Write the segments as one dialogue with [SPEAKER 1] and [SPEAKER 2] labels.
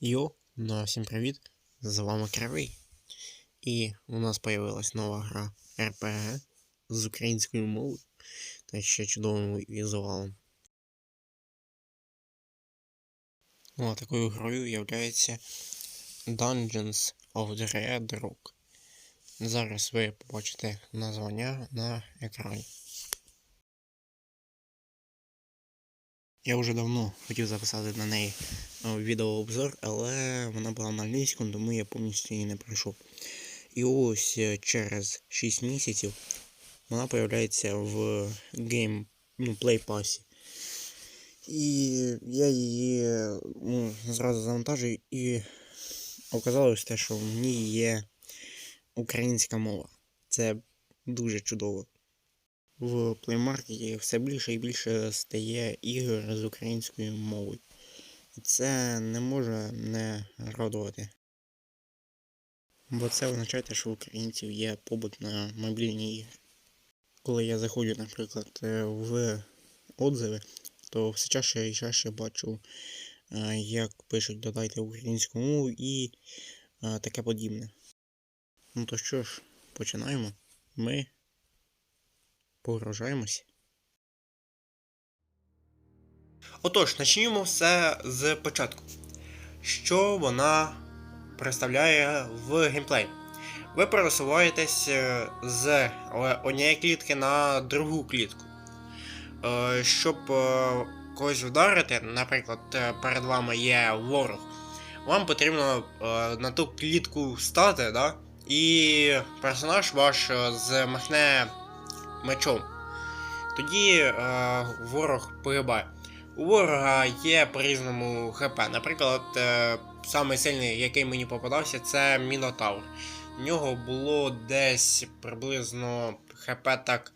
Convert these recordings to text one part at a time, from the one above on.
[SPEAKER 1] Йо, ну всім привіт! З вами Кривий. І у нас появилась нова гра RPG з українською мовою та ще чудовим візуалом. Ну, а такою грою є Dungeons of the Red Rock. Зараз ви побачите названня на екрані. Я вже давно хотів записати на неї відеообзор, але вона була на англійському, тому я повністю її не пройшов. І ось е, через 6 місяців вона появляється в Game ну, Play Pass. І я її ну, зразу завантажив і оказалось те, що в ній є українська мова. Це дуже чудово в Play Market все більше і більше стає ігор з українською мовою. Це не може не радувати. Бо це означає, що в українців є побут на мобільні ігри. Коли я заходжу, наприклад, е, в отзиви, то все чаще і чаще бачу, е, як пишуть додайте українську мову і е, таке подібне. Ну то що ж, починаємо. Ми погружаємось. Отож, почнімо все з початку. Що вона представляє в геймплей? Ви пересуваєтесь е, з однієї клітки на другу клітку. Е, щоб е, когось вдарити, наприклад, перед вами є ворог, вам потрібно на ту клітку встати, да? і персонаж ваш змахне мечом. Тоді е, ворог погибає. У ворога є по-різному ХП. Наприклад, е, самий сильний, який мені попадався, це Мінотавр. У нього було десь приблизно ХП так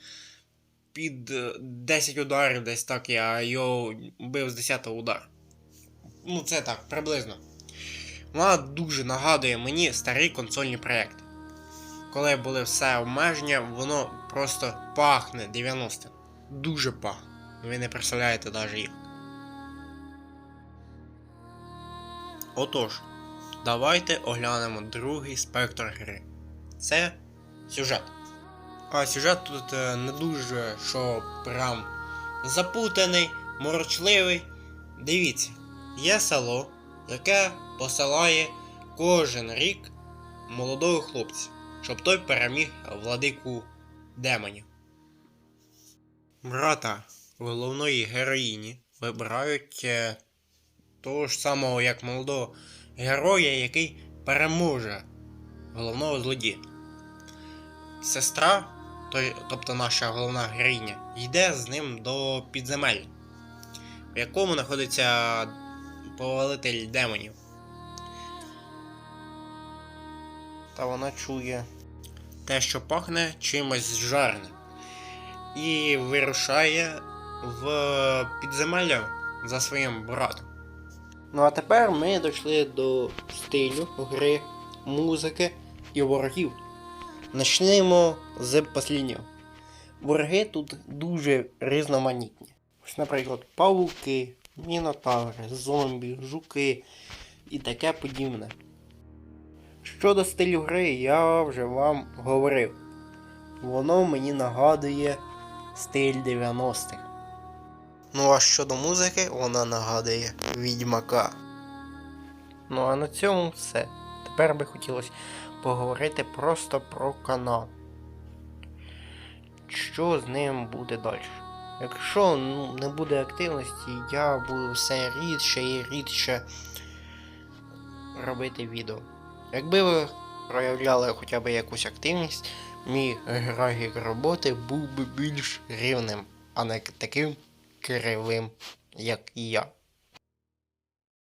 [SPEAKER 1] під 10 ударів, десь так я його бив з 10 удару. Ну, це так, приблизно. Вона дуже нагадує мені старі консольні проекти коли були все обмеження, воно просто пахне 90 Дуже пахне. Ви не представляєте навіть як. Отож, давайте оглянемо другий спектр гри. Це сюжет. А сюжет тут е, не дуже що прям запутаний, морочливий. Дивіться, є село, яке посилає кожен рік молодого хлопця щоб той переміг владику демонів. Брата головної героїні вибирають е, того ж самого як молодого героя, який переможе головного злодія. Сестра, тобто наша головна героїня, йде з ним до підземелля, в якому знаходиться повелитель демонів. Та вона чує те, що пахне чимось жарним. І вирушає в підземелля за своїм братом. Ну а тепер ми дійшли до стилю гри, музики і ворогів. Почнемо з посліднього. Вороги тут дуже різноманітні. Ось, наприклад, павуки, мінотаври, зомбі, жуки і таке подібне. Щодо стилю гри, я вже вам говорив. Воно мені нагадує стиль 90-х. Ну а щодо музики, вона нагадує Відьмака. Ну а на цьому все. Тепер би хотілося поговорити просто про канал. Що з ним буде далі? Якщо ну, не буде активності, я буду все рідше і рідше робити відео. Якби ви проявляли хоча б якусь активність, мій графік роботи був би більш рівним, а не таким кривим, як і я.